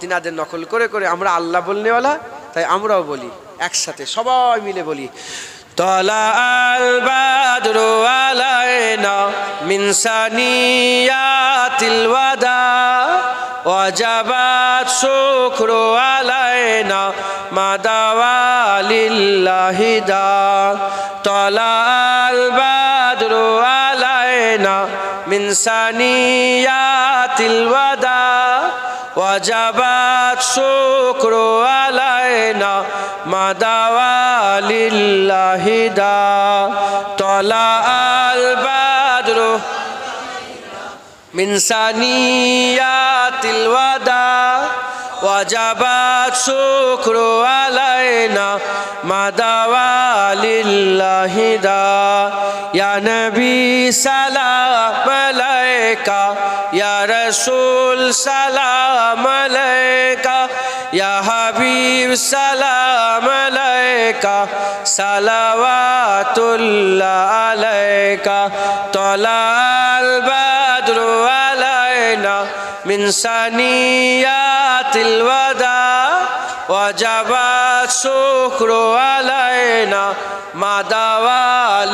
তিনাদের নকল করে করে আমরা আল্লাহ বলনেওয়ালা, তাই আমরাও বলি, একসাথে সবাই মিলে বলি। তলা আল তলা وجبت شكر علينا ما دعا لله دا طلع البدر من ثنيات الوداع وجبت شكر علينا ما دعا لله دا يا نبي سلام عليك अलैका या रसूल सलाम अलैका या हबीब सलाम अलैका सलावातुल्लाह अलैका तलाल बद्रु अलैना मिन सनियातिल वदा ওয়াজাবা শুক্রু আলাইনা মাদাওয়ালিল্লাহিদা।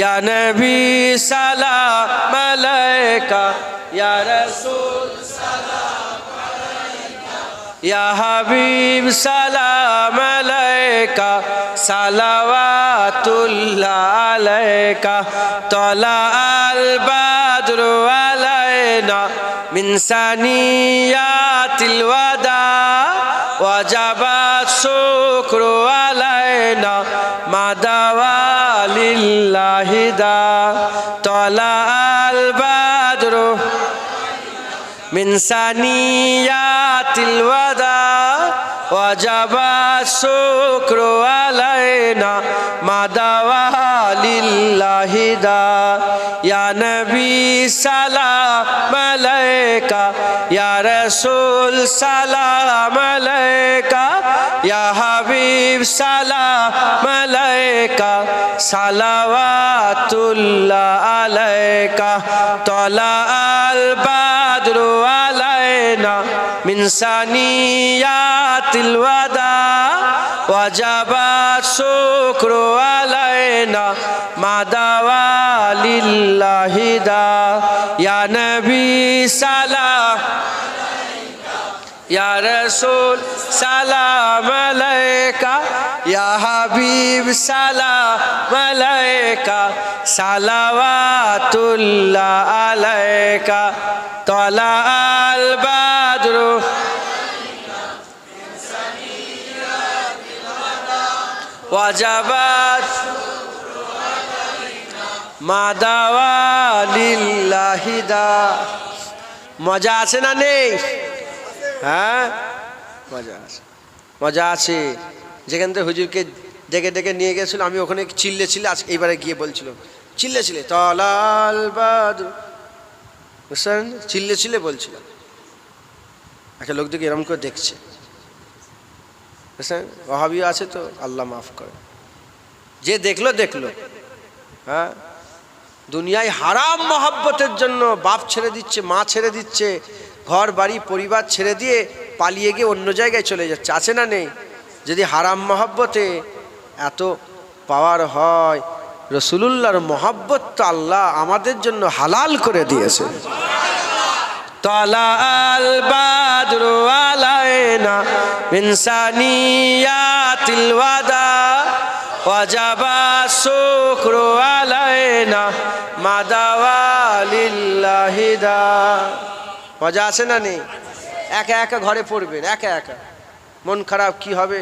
ইয়া নবী সালাম আলাইকা ইয়া রাসূল সালাম আলাইকা ইয়া হাবিব সালাম আলাইকা সালাওয়াতুল্লাহ আলাইকা, তলা আল বাদরু আলাইনা। من ثنيات الوداع وجب الشكر علينا ما دعا لله دا طلع البدر من ثنيات الوداع وجب الشكر علينا ما دعا لله دا يا نبي سلام عليك আলাইকা, ইয়া রাসূল সালাম আলাইকা, ইয়া হাবিব সালাম আলাইকা, সালাওয়াতুল্লাহ আলাইকা তলা আল বাদরু আলাইনা, মিন সানিয়াতিল ওয়াদা। وجب الشكر علينا ما دعا لله دا يا نبي سلام يا رسول سلام عليك يا حبيب سلام عليك صلوات الله عليك طلع البدر ওয়াজাবাত মাদাওয়ালিল্লাহিদা মজা আছে না নেই? হ্যাঁ? মজা আছে। মজা আছে। যেখান থেকে হুজুরকে ডেকে ডেকে নিয়ে গেছিল, আমি ওখানে চিল্লে চিল্লে আজ এইবারে গিয়ে বলছিল, চিল্লে চিল্লে, তলাল বাদু। বুঝছেন চিল্লে চিল্লে বলছিল। একটা লোক দেখে এরম করে দেখছে। অভাবীও আছে তো, আল্লাহ মাফ করে। যে দেখল দেখল। হ্যাঁ? দুনিয়ায় হারাম মহাব্বতের জন্য বাপ ছেড়ে দিচ্ছে, মা ছেড়ে দিচ্ছে, ঘর, বাড়ি, পরিবার ছেড়ে দিয়ে পালিয়ে গিয়ে অন্য জায়গায় চলে যাচ্ছে। আছে না নেই? যদি হারাম মহাব্বতে এত পাওয়ার হয়, রসুলুল্লাহর মহাব্বত তো আল্লাহ আমাদের জন্য হালাল করে দিয়েছে। তলাল বাদরু আলায়না من ثنيات الوداع وجب الشكر علينا ما دعا لله دا মজা আছে না নেই একা একা ঘরে পড়বেন একা একা মন খারাপ কি হবে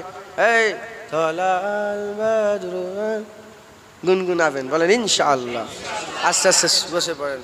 এই তলাল বাদরু গুনগুনাবেন বলেন ইনশাআল্লাহ আস্তে আস্তে বসে পড়েন